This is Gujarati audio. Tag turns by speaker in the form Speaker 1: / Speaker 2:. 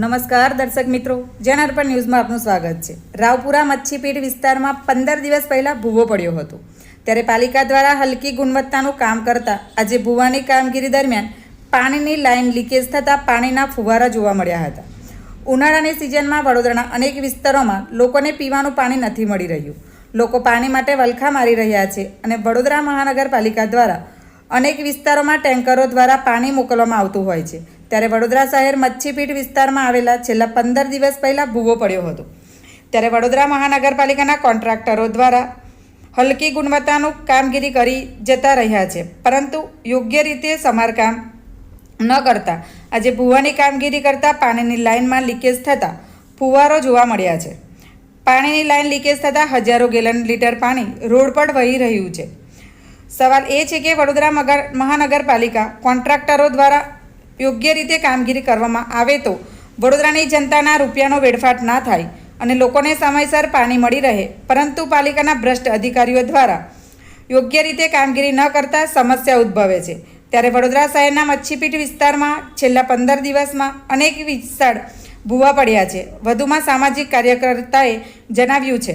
Speaker 1: નમસ્કાર દર્શક મિત્રો, જન અર્પણ ન્યૂઝમાં આપનું સ્વાગત છે. રાવપુરા મચ્છીપીઠ વિસ્તારમાં પંદર દિવસ પહેલા ભૂવો પડ્યો હતો. ત્યારે પાલિકા દ્વારા હલકી ગુણવત્તાનું કામ કરતા આજે ભૂવાની કામગીરી દરમિયાન પાણીની લાઇન લીકેજ થતાં પાણીના ફુવારા જોવા મળ્યા હતા. ઉનાળાની સિઝનમાં વડોદરાના અનેક વિસ્તારોમાં લોકોને પીવાનું પાણી નથી મળી રહ્યું. લોકો પાણી માટે વલખા મારી રહ્યા છે અને વડોદરા મહાનગરપાલિકા દ્વારા અનેક વિસ્તારોમાં ટેન્કરો દ્વારા પાણી મોકલવામાં આવતું હોય છે. ત્યારે વડોદરા શહેર મચ્છીપીઠ વિસ્તારમાં આવેલા છેલ્લા પંદર દિવસ પહેલાં ભૂવો પડ્યો હતો. ત્યારે વડોદરા મહાનગરપાલિકાના કોન્ટ્રાક્ટરો દ્વારા હલકી ગુણવત્તાનું કામગીરી કરી જતા રહ્યા છે. પરંતુ યોગ્ય રીતે સમારકામ ન કરતા, આજે ભૂવાની કામગીરી કરતાં પાણીની લાઇનમાં લીકેજ થતાં ફુવારો જોવા મળ્યા છે. પાણીની લાઇન લીકેજ થતાં હજારો ગેલન લીટર પાણી રોડ પર વહી રહ્યું છે. સવાલ એ છે કે વડોદરા મગર મહાનગરપાલિકા કોન્ટ્રાક્ટરો દ્વારા યોગ્ય રીતે કામગીરી કરવામાં આવે તો વડોદરાની જનતાના રૂપિયાનો વેડફાટ ના થાય અને લોકોને સમયસર પાણી મળી રહે, પરંતુ પાલિકાના ભ્રષ્ટ અધિકારીઓ દ્વારા યોગ્ય રીતે કામગીરી ન કરતા સમસ્યા ઉદ્ભવે છે. ત્યારે વડોદરા શહેરના મચ્છીપીઠ વિસ્તારમાં છેલ્લા પંદર દિવસમાં અનેક વિસ્તાર ભૂવા પડ્યા છે. વધુમાં સામાજિક કાર્યકર્તાએ જણાવ્યું છે